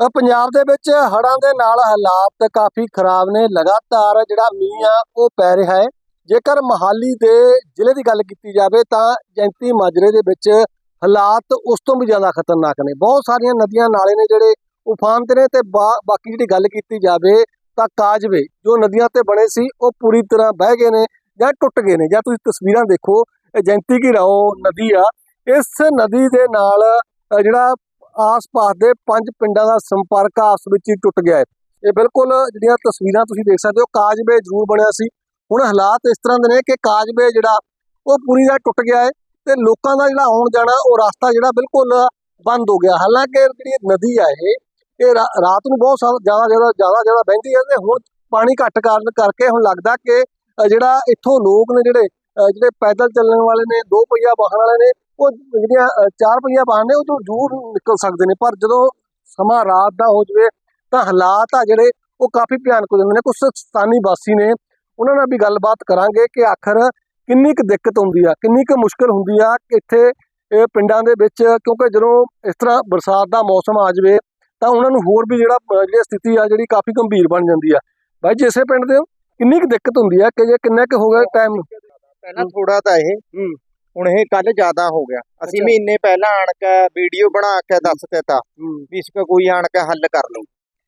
ਪੰਜਾਬ ਦੇ ਵਿੱਚ ਹੜ੍ਹਾਂ ਦੇ ਨਾਲ ਹਾਲਾਤ ਕਾਫੀ ਖਰਾਬ ਨੇ। ਲਗਾਤਾਰ ਜਿਹੜਾ ਮੀਂਹ ਆ, ਉਹ ਪੈ ਰਿਹਾ ਹੈ। ਜੇਕਰ ਮਹਾਲੀ ਦੇ ਜ਼ਿਲ੍ਹੇ ਦੀ ਗੱਲ ਕੀਤੀ ਜਾਵੇ ਤਾਂ ਜੈਂਤੀ ਮਾਜਰੇ ਦੇ ਵਿੱਚ ਹਾਲਾਤ ਉਸ ਤੋਂ ਵੀ ਜ਼ਿਆਦਾ ਖਤਰਨਾਕ ਨੇ। ਬਹੁਤ ਸਾਰੀਆਂ ਨਦੀਆਂ ਨਾਲੇ ਨੇ ਜਿਹੜੇ ਉਫਾਨ ਤੇ ਨੇ ਤੇ ਬਾਕੀ ਜਿਹੜੀ ਗੱਲ ਕੀਤੀ ਜਾਵੇ ਤਾਂ ਕਾਜਵੇ, ਜੋ ਨਦੀਆਂ ਤੇ ਬਣੇ ਸੀ, ਉਹ ਪੂਰੀ ਤਰ੍ਹਾਂ ਬਹਿ ਗਏ ਨੇ ਜਾਂ ਟੁੱਟ ਗਏ ਨੇ। ਜਾਂ ਤੁਸੀਂ ਤਸਵੀਰਾਂ ਦੇਖੋ, ਇਹ ਜੈਂਤੀ ਕੀ ਰਾਓ ਨਦੀ ਆ। ਇਸ ਨਦੀ ਦੇ ਨਾਲ ਜਿਹੜਾ ਆਸ-ਪਾਸ ਦੇ ਪੰਜ ਪਿੰਡਾਂ ਦਾ ਸੰਪਰਕ ਆਪਸ ਵਿੱਚ ਹੀ ਟੁੱਟ ਗਿਆ ਹੈ। ਇਹ ਬਿਲਕੁਲ ਜਿਹੜੀਆਂ ਤਸਵੀਰਾਂ ਤੁਸੀਂ ਦੇਖ ਸਕਦੇ ਹੋ ਕਾਜਵੇ ਜ਼ਰੂਰ ਬਣਿਆ ਸੀ। ਹੁਣ ਹਾਲਾਤ ਇਸ ਤਰ੍ਹਾਂ ਦੇ ਨੇ ਕਿ ਕਾਜਵੇ ਜਿਹੜਾ, ਉਹ ਪੂਰੀ ਦਾ ਟੁੱਟ ਗਿਆ ਹੈ ਤੇ ਲੋਕਾਂ ਦਾ ਜਿਹੜਾ ਆਉਣ ਜਾਣਾ, ਉਹ ਰਸਤਾ ਜਿਹੜਾ ਬਿਲਕੁਲ ਬੰਦ ਹੋ ਗਿਆ। ਹਾਲਾਂਕਿ ਜਿਹੜੀ ਨਦੀ ਆ ਇਹ ਇਹ ਰਾਤ ਨੂੰ ਬਹੁਤ ਸਾ- ਜ਼ਿਆਦਾ ਜ਼ਿਆਦਾ ਜ਼ਿਆਦਾ ਜ਼ਿਆਦਾ ਵਹਿੰਦੀ ਹੈ ਤੇ ਹੁਣ ਪਾਣੀ ਘੱਟ ਕਾਰਨ ਕਰਕੇ ਹੁਣ ਲੱਗਦਾ ਕਿ ਜਿਹੜਾ ਇੱਥੋਂ ਲੋਕ ਨੇ ਜਿਹੜੇ ਜਿਹੜੇ ਪੈਦਲ ਚੱਲਣ ਵਾਲੇ ਨੇ, ਦੋ ਪਹੀਆ ਵਾਹਨ ਵਾਲੇ ਨੇ ਉਹ ਜਿਹੜੀਆਂ ਚਾਰ ਪਹੀਆ ਵਾਹਨ ਨੇ ਉਹ ਤੋਂ ਜ਼ਰੂਰ ਨਿਕਲ ਸਕਦੇ ਨੇ। ਪਰ ਜਦੋਂ ਸਮਾਂ ਰਾਤ ਦਾ ਹੋ ਜਵੇ, ਤਾਂ ਹਾਲਾਤ ਆ ਜਿਹੜੇ, ਉਹ ਕਾਫੀ ਭਿਆਨਕ ਹੋ ਜਾਂਦੇ ਨੇ। ਕੁਝ ਸਥਾਨੀ ਵਾਸੀ ਨੇ, ਉਹਨਾਂ ਨਾਲ ਵੀ ਗੱਲਬਾਤ ਕਰਾਂਗੇ ਕਿ ਆਖਰ ਕਿੰਨੀ ਕੁ ਦਿੱਕਤ ਹੁੰਦੀ ਆ, ਕਿੰਨੀ ਕੁ ਮੁਸ਼ਕਲ ਹੁੰਦੀ ਆ ਕਿ ਇੱਥੇ, ਇਹ ਪਿੰਡਾਂ ਦੇ ਵਿੱਚ। ਕਿਉਂਕਿ ਜਦੋਂ ਇਸ ਤਰ੍ਹਾਂ ਬਰਸਾਤ ਦਾ ਮੌਸਮ ਆ ਜਵੇ, ਤਾਂ ਉਹਨਾਂ ਨੂੰ ਹੋਰ ਵੀ ਜਿਹੜਾ ਜਿਹੜੀ ਸਥਿਤੀ ਆ, ਜਿਹੜੀ ਕਾਫੀ ਗੰਭੀਰ ਬਣ ਜਾਂਦੀ ਆ। ਬਾਈ, ਜੀ ਇਸੇ ਪਿੰਡ ਦੇ ਕਿੰਨੀ ਕੁ ਦਿੱਕਤ ਹੁੰਦੀ ਆ ਕਿ ਜੇ ਕਿੰਨਾ ਕੁ ਹੋ ਗਿਆ ਟਾਈਮ ਪਹਿਲਾਂ ਥੋੜਾ ਤਾਂ ਇਹ ਹੁਣ ਇਹ ਕੱਲ ਜ਼ਿਆਦਾ ਹੋ ਗਿਆ। ਅਸੀਂ। ਮਹੀਨੇ ਪਹਿਲਾਂ ਆਣ ਕੇ ਵੀਡੀਓ ਬਣਾ ਕੇ ਦੱਸ ਦਿੱਤਾ ਵੀ ਇਸ ਕੋਈ ਆਣ ਕੇ ਹੱਲ ਕਰ ਲਓ।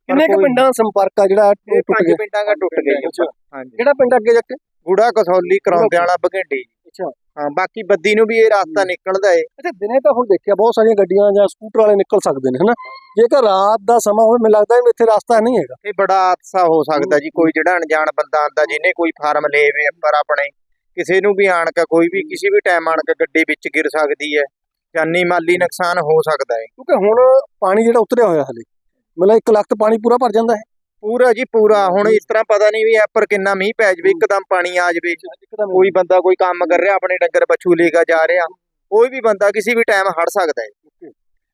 ਕਿੰਨੇ ਕੁ ਪਿੰਡਾਂ ਦਾ ਸੰਪਰਕ ਆ ਜਿਹੜਾ ਟੁੱਟ ਗਿਆ? ਪਿੰਡਾਂ ਦਾ ਟੁੱਟ ਗਿਆ ਜੀ। ਅੱਛਾ। ਹਾਂਜੀ। ਕਿਹੜਾ ਪਿੰਡ ਅੱਗੇ ਜਾ ਕੇ? ਗੁੜਾ ਕਸੌਲੀ ਕਰਾਉਂਦੇ ਵਾਲਾ ਬਘੇਂਡੀ ਅੱਛਾ। ਹਾਂ ਬਾਕੀ ਬੱਦੀ ਨੂੰ ਵੀ ਇਹ ਰਸਤਾ ਨਿਕਲਦਾ ਏ। ਅੱਛਾ ਦਿਨੇ ਤਾਂ ਹੁਣ ਦੇਖਿਆ ਬਹੁਤ ਸਾਰੀਆਂ ਗੱਡੀਆਂ ਜਾਂ ਸਕੂਟਰ ਵਾਲੇ ਨਿਕਲ ਸਕਦੇ ਨੇ ਹਨਾ? ਜੇਕਰ ਰਾਤ ਦਾ ਸਮਾਂ ਹੋਵੇ ਮੈਨੂੰ ਲੱਗਦਾ ਵੀ ਇੱਥੇ ਰਸਤਾ ਨਹੀਂ ਹੈਗਾ। ਇਹ ਬੜਾ ਹਾਦਸਾ ਹੋ ਸਕਦਾ ਜੀ ਕੋਈ ਜਿਹੜਾ ਅਣਜਾਣ ਬੰਦਾ ਆਂਦਾ ਜਿਹਨੇ ਕੋਈ ਫਾਰਮ ਲੇਵੇ ਪਰ ਆਪਣੇ। ਕਿਸੇ ਨੂੰ ਵੀ ਆਣ ਕੇ ਕੋਈ ਵੀ ਕਿਸੇ ਵੀ ਟਾਈਮ ਆਣ ਕੇ ਗੱਡੀ ਵਿੱਚ ਗਿਰ ਸਕਦੀ ਹੈ ਜਾਨੀ ਮਾਲੀ ਨੁਕਸਾਨ ਹੋ ਸਕਦਾ ਹੈ। ਕਿਉਂਕਿ ਹੁਣ ਪਾਣੀ ਜਿਹੜਾ ਉਤਰਿਆ ਹੋਇਆ ਹਲੇ ਮਤਲਬ 1 ਲੱਖ ਪਾਣੀ ਪੂਰਾ ਭਰ ਜਾਂਦਾ ਹੈ। ਪੂਰਾ ਜੀ ਪੂਰਾ ਹੁਣ ਇਸ ਤਰ੍ਹਾਂ ਪਤਾ ਨਹੀਂ ਵੀ ਐਪਰ ਕਿੰਨਾ ਮੀਂਹ ਪੈ ਜਵੇ ਇੱਕਦਮ ਪਾਣੀ ਆ ਜਵੇ ਕੋਈ ਬੰਦਾ ਕੋਈ ਕੰਮ ਕਰ ਰਿਹਾ ਆਪਣੇ ਡੰਗਰ ਬੱਛੂ ਲੈ ਕੇ ਜਾ ਰਿਹਾ ਕੋਈ ਵੀ ਬੰਦਾ ਕਿਸੇ ਵੀ ਟਾਈਮ ਹੜ ਸਕਦਾ ਹੈ।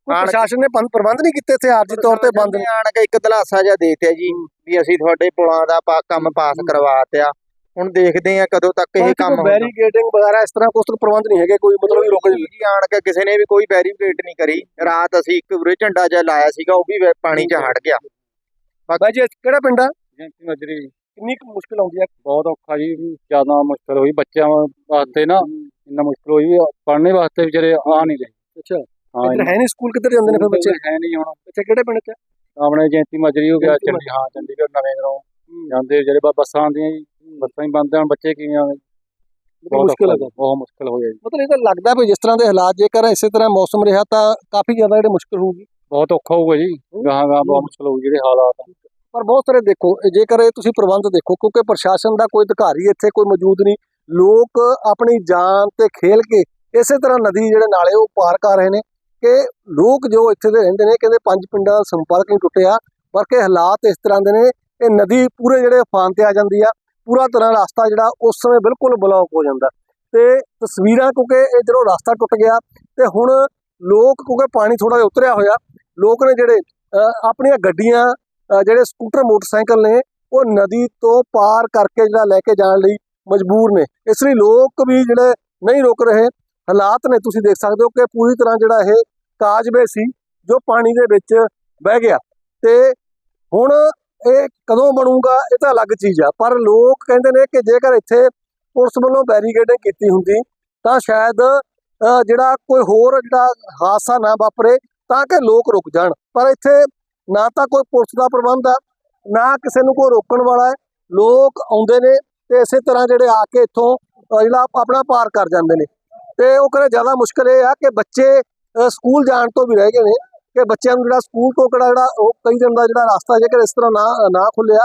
ਪ੍ਰਸ਼ਾਸਨ ਨੇ ਪ੍ਰਬੰਧ ਨਹੀਂ ਕੀਤੇ ਇੱਥੇ ਆਰਜੀ ਤੌਰ ਤੇ ਬੰਦ ਨੇ ਆਣ ਕੇ ਇੱਕ ਦਲਾਸਾ ਜਿਹਾ ਦੇਤਿਆ ਜੀ ਵੀ ਅਸੀਂ ਤੁਹਾਡੇ ਪੁਲਾਂ ਦਾ ਕੰਮ ਪਾਸ ਕਰਵਾਤਿਆ ਹੁਣ ਦੇਖਦੇ ਆ ਕਦੋਂ ਤੱਕ ਇਹ ਕੰਮ ਹੁੰਦਾ। ਬੈਰੀਗੇਟਿੰਗ ਵਗੈਰਾ ਇਸ ਤਰ੍ਹਾਂ ਕੁਝ ਪ੍ਰਬੰਧ ਨਹੀਂ ਹੈਗੇ ਕੋਈ ਮਤਲਬ ਵੀ ਰੁਕ ਜੀ ਆਣ ਕੇ ਕਿਸੇ ਨੇ ਵੀ ਕੋਈ ਬੈਰੀਕੇਡ ਨਹੀਂ ਕਰੀ। ਰਾਤ ਅਸੀਂ ਇੱਕ ਉਰੇ ਝੰਡਾ ਜਿਹਾ ਲਾਇਆ ਸੀਗਾ ਉਹ ਵੀ ਪਾਣੀ 'ਚ ਹੜ ਗਿਆ। ਬਾਈ ਜੀ ਕਿਹੜਾ ਪਿੰਡ ਆ? ਜੈਂਤੀ ਮਜਰੀ ਕਿੰਨੀ ਕੁ ਮੁਸ਼ਕਲ ਆਉਂਦੀ ਆ? ਬਹੁਤ ਔਖਾ ਜੀ ਜ਼ਿਆਦਾ ਮੁਸ਼ਕਲ ਹੋਈ। ਬੱਚਿਆਂ ਵਾਸਤੇ ਨਾ ਇੰਨਾ ਮੁਸ਼ਕਲ ਹੋਈ ਪੜ੍ਹਨੇ ਵਾਸਤੇ ਵਿਚਾਰੇ ਆ ਨਹੀਂ ਰਹੇ। ਅੱਛਾ। ਹਾਂ ਇੱਧਰ ਹੈ ਨਹੀਂ ਸਕੂਲ ਕਿੱਧਰ ਜਾਂਦੇ ਨੇ ਫਿਰ ਬੱਚੇ? ਹੈ ਨਹੀਂ ਹੁਣ। ਅੱਛਾ ਕਿਹੜੇ ਪਿੰਡ ਚ? ਆਪਣੇ ਜੈਂਤੀ ਮਜਰੀ ਹੋ ਗਿਆ ਚੰਡੀ ਹਾਂ ਚੰਡੀਗੜ੍ਹ ਨਵੇਂ ਗਰਾਉਂ ਜਾਂਦੇ ਜਿਹੜੇ ਬੱਸਾਂ ਆਉਂਦੀਆਂ ਜੀ। ਬੱਸਾਂ ਹੀ ਬੰਦ ਹਨ ਬੱਚੇ ਕਿਵੇਂ ਆਵੇ ਬਹੁਤ ਮੁਸ਼ਕਲ ਹੈਗਾ ਬਹੁਤ ਮੁਸ਼ਕਲ ਹੋਇਆ ਜੀ। ਮਤਲਬ ਇਹ ਤਾਂ ਲੱਗਦਾ ਵੀ ਜਿਸ ਤਰ੍ਹਾਂ ਦੇ ਹਾਲਾਤ ਜੇਕਰ ਇਸੇ ਤਰ੍ਹਾਂ ਮੌਸਮ ਰਿਹਾ ਤਾਂ ਕਾਫੀ ਜ਼ਿਆਦਾ ਜਿਹੜੇ ਮੁਸ਼ਕਲ ਹੋਊਗੀ। ਬਹੁਤ ਔਖਾ ਹੋਊਗਾ ਜੀ। ਗਾਹਾਂ ਗਾਹਾਂ ਬਹੁਤ ਮੁਸ਼ਕਲ ਹੋਊ ਜਿਹੜੇ ਹਾਲਾਤ ਆ। ਪਰ ਬਹੁਤ ਸਾਰੇ ਦੇਖੋ ਜੇਕਰ ਇਹ ਤੁਸੀਂ ਪ੍ਰਬੰਧ ਦੇਖੋ ਕਿਉਂਕਿ ਪ੍ਰਸ਼ਾਸਨ ਦਾ ਕੋਈ ਅਧਿਕਾਰੀ ਇੱਥੇ ਕੋਈ ਮੌਜੂਦ ਨਹੀਂ ਲੋਕ ਆਪਣੀ ਜਾਨ ਤੇ ਖੇਲ ਕੇ ਇਸੇ ਤਰ੍ਹਾਂ ਨਦੀ ਜਿਹੜੇ ਨਾਲੇ ਉਹ ਪਾਰ ਕਰ ਰਹੇ ਨੇ ਕਿ ਲੋਕ ਜੋ ਇੱਥੇ ਦੇ ਰਹਿੰਦੇ ਨੇ ਕਹਿੰਦੇ ਪੰਜ ਪਿੰਡਾਂ ਦਾ ਸੰਪਰਕ ਨਹੀਂ ਟੁੱਟਿਆ ਪਰ ਕਿ ਹਾਲਾਤ ਇਸ ਤਰ੍ਹਾਂ ਦੇ ਨੇ ਇਹ ਨਦੀ ਪੂਰੇ ਜਿਹੜੇ ਉਫਾਨ ਤੇ ਆ ਜਾਂਦੀ ਆ ਪੂਰਾ ਤਰ੍ਹਾਂ ਰਸਤਾ ਜਿਹੜਾ ਉਸ ਸਮੇਂ ਬਿਲਕੁਲ ਬਲੌਕ ਹੋ ਜਾਂਦਾ। ਤੇ ਤਸਵੀਰਾਂ ਕਿਉਂਕਿ ਇਹ ਜਦੋਂ ਰਸਤਾ ਟੁੱਟ ਗਿਆ ਤੇ ਹੁਣ ਲੋਕ ਕਿਉਂਕਿ ਪਾਣੀ ਥੋੜਾ ਜਿਹਾ ਉਤਰਿਆ ਹੋਇਆ, ਲੋਕ ਨੇ ਜਿਹੜੇ ਆਪਣੀਆਂ ਗੱਡੀਆਂ ਜਿਹੜੇ ਸਕੂਟਰ, ਮੋਟਰਸਾਈਕਲ ਨੇ, ਉਹ ਨਦੀ ਤੋਂ ਪਾਰ ਕਰਕੇ ਜਿਹੜਾ ਲੈ ਕੇ ਜਾਣ ਲਈ ਮਜਬੂਰ ਨੇ। ਇਸ ਲਈ ਲੋਕ ਵੀ ਜਿਹੜੇ ਨਹੀਂ ਰੁਕ ਰਹੇ, ਹਾਲਾਤ ਨੇ ਤੁਸੀਂ ਦੇਖ ਸਕਦੇ ਹੋ ਕਿ ਪੂਰੀ ਤਰ੍ਹਾਂ ਜਿਹੜਾ ਇਹ ਕਾਜਵੇ ਸੀ ਜੋ ਪਾਣੀ ਦੇ ਵਿੱਚ ਬਹਿ ਗਿਆ। ਤੇ ਹੁਣ ਇਹ ਕਦੋਂ ਬਣੂਗਾ, ਇਹ ਤਾਂ ਅਲੱਗ ਚੀਜ਼ ਆ। ਪਰ ਲੋਕ ਕਹਿੰਦੇ ਨੇ ਕਿ ਜੇਕਰ ਇੱਥੇ ਪੁਲਿਸ ਵੱਲੋਂ ਬੈਰੀਕੇਡਿੰਗ ਕੀਤੀ ਹੁੰਦੀ, ਤਾਂ ਸ਼ਾਇਦ ਜਿਹੜਾ ਕੋਈ ਹੋਰ ਜਿਹੜਾ ਹਾਦਸਾ ਨਾ ਵਾਪਰੇ, ਤਾਂ ਕਿ ਲੋਕ ਰੁਕ ਜਾਣ। ਪਰ ਇੱਥੇ ਨਾ ਤਾਂ ਕੋਈ ਪੁਲਿਸ ਦਾ ਪ੍ਰਬੰਧ ਆ, ਨਾ ਕਿਸੇ ਨੂੰ ਕੋਈ ਰੋਕਣ ਵਾਲਾ ਹੈ। ਲੋਕ ਆਉਂਦੇ ਨੇ ਤੇ ਇਸੇ ਤਰ੍ਹਾਂ ਜਿਹੜੇ ਆ ਕੇ ਇੱਥੋਂ ਜਿਹੜਾ ਆਪਣਾ ਪਾਰ ਕਰ ਜਾਂਦੇ ਨੇ। ਤੇ ਉਹ ਕਹਿੰਦੇ ਜ਼ਿਆਦਾ ਮੁਸ਼ਕਲ ਇਹ ਆ ਕਿ ਬੱਚੇ ਸਕੂਲ ਜਾਣ ਤੋਂ ਵੀ ਰਹਿ ਗਏ ਨੇ। ਕਿ ਬੱਚਿਆਂ ਨੂੰ ਜਿਹੜਾ ਸਕੂਲ ਤੋਂ ਕਿਹੜਾ ਜਿਹੜਾ ਉਹ ਕਈ ਦਿਨ ਦਾ ਜਿਹੜਾ ਰਸਤਾ ਜੇਕਰ ਇਸ ਤਰ੍ਹਾਂ ਨਾ ਨਾ ਖੁੱਲਿਆ,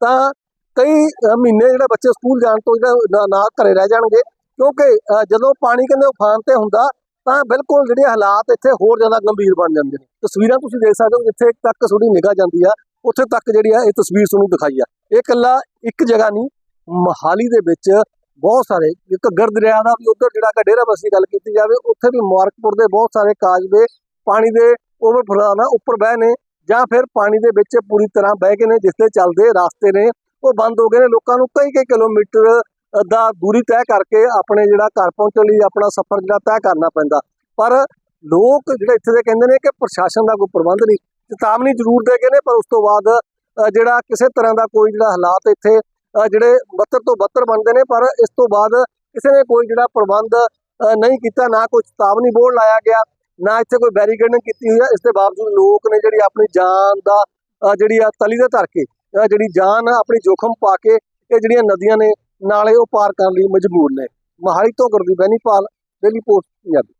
ਤਾਂ ਕਈ ਮਹੀਨੇ ਜਿਹੜੇ ਬੱਚੇ ਸਕੂਲ ਜਾਣ ਤੋਂ ਜਿਹੜਾ ਨਾ- ਘਰੇ ਰਹਿ ਜਾਣਗੇ। ਕਿਉਂਕਿ ਜਦੋਂ ਪਾਣੀ ਕਹਿੰਦੇ ਉਫਾਨ ਤੇ ਹੁੰਦਾ, ਤਾਂ ਬਿਲਕੁਲ ਜਿਹੜੇ ਹਾਲਾਤ ਇੱਥੇ ਹੋਰ ਜ਼ਿਆਦਾ ਗੰਭੀਰ ਬਣ ਜਾਂਦੇ ਨੇ। ਤਸਵੀਰਾਂ ਤੁਸੀਂ ਦੇਖ ਸਕਦੇ ਹੋ, ਜਿੱਥੇ ਤੱਕ ਤੁਹਾਡੀ ਨਿਗਾਹ ਜਾਂਦੀ ਆ, ਉੱਥੇ ਤੱਕ ਜਿਹੜੀ ਆ ਇਹ ਤਸਵੀਰ ਤੁਹਾਨੂੰ ਦਿਖਾਈ ਆ। ਇਹ ਇਕੱਲਾ ਇੱਕ ਜਗ੍ਹਾ ਨਹੀਂ, ਮਹਾਲੀ ਦੇ ਵਿੱਚ ਬਹੁਤ ਸਾਰੇ, ਇੱਕ ਘੱਗਰ ਦਰਿਆ ਦਾ ਵੀ ਉਧਰ ਜਿਹੜਾ ਕਿ ਬਸੀ ਗੱਲ ਕੀਤੀ ਜਾਵੇ, ਉੱਥੇ ਵੀ ਮੁਬਾਰਕਪੁਰ ਦੇ ਬਹੁਤ ਸਾਰੇ ਕਾਜਵੇ, ਪਾਣੀ ਦੇ ਓਵਰਫਲੋ ਨਾ ਉੱਪਰ ਬਹਿ ਨੇ ਜਾਂ ਫਿਰ ਪਾਣੀ ਦੇ ਵਿੱਚ ਪੂਰੀ ਤਰ੍ਹਾਂ ਬਹਿ ਗਏ ਨੇ, ਜਿਸ ਦੇ ਚੱਲਦੇ ਰਸਤੇ ਨੇ, ਉਹ ਬੰਦ ਹੋ ਗਏ ਨੇ, ਲੋਕਾਂ ਨੂੰ ਕਈ ਕਈ ਕਿਲੋਮੀਟਰ ਦਾ ਦੂਰੀ ਤੈਅ ਕਰਕੇ ਆਪਣੇ ਜਿਹੜਾ ਘਰ ਪਹੁੰਚਣ ਲਈ ਆਪਣਾ ਸਫ਼ਰ ਜਿਹੜਾ ਤੈਅ ਕਰਨਾ ਪੈਂਦਾ। ਪਰ ਲੋਕ ਜਿਹੜੇ ਇੱਥੇ ਦੇ ਕਹਿੰਦੇ ਨੇ ਕਿ ਪ੍ਰਸ਼ਾਸਨ ਦਾ ਕੋਈ ਪ੍ਰਬੰਧ ਨਹੀਂ, ਚੇਤਾਵਨੀ ਜ਼ਰੂਰ ਦੇ ਗਏ ਨੇ, ਪਰ ਉਸ ਤੋਂ ਬਾਅਦ ਜਿਹੜਾ ਕਿਸੇ ਤਰ੍ਹਾਂ ਦਾ ਕੋਈ ਜਿਹੜਾ ਹਾਲਾਤ ਇੱਥੇ ਜਿਹੜੇ ਬੱਤਰ ਤੋਂ ਬੱਤਰ ਬਣਦੇ ਨੇ, ਪਰ ਇਸ ਤੋਂ ਬਾਅਦ ਕਿਸੇ ਨੇ ਕੋਈ ਜਿਹੜਾ ਪ੍ਰਬੰਧ ਨਹੀਂ ਕੀਤਾ, ਨਾ ਕੋਈ ਚੇਤਾਵਨੀ ਬੋਰਡ ਲਾਇਆ ਗਿਆ। ਨਾ ਇੱਥੇ ਕੋਈ ਬੈਰੀਕੇਡਿੰਗ ਕੀਤੀ ਹੋਈ ਹੈ ਇਸ ਦੇ ਬਾਵਜੂਦ ਲੋਕ ਨੇ ਜਿਹੜੀ ਆਪਣੀ ਜਾਨ ਦਾ ਜਿਹੜੀ ਆ ਤਲੀ ਦੇ ਧਰ ਕੇ ਜਿਹੜੀ ਜਾਨ ਆਪਣੀ ਜੋਖਮ ਪਾ ਕੇ ਇਹ ਜਿਹੜੀਆਂ ਨਦੀਆਂ ਨੇ, ਨਾਲੇ ਉਹ ਪਾਰ ਕਰਨ ਲਈ ਮਜਬੂਰ ਨੇ। ਮਹਾਲੀ ਤੋਂ ਗੁਰਦੀਪ ਬੈਨੀਪਾਲ ਡੇਲੀ ਪੋਸਟ ਪੰਜਾਬੀ।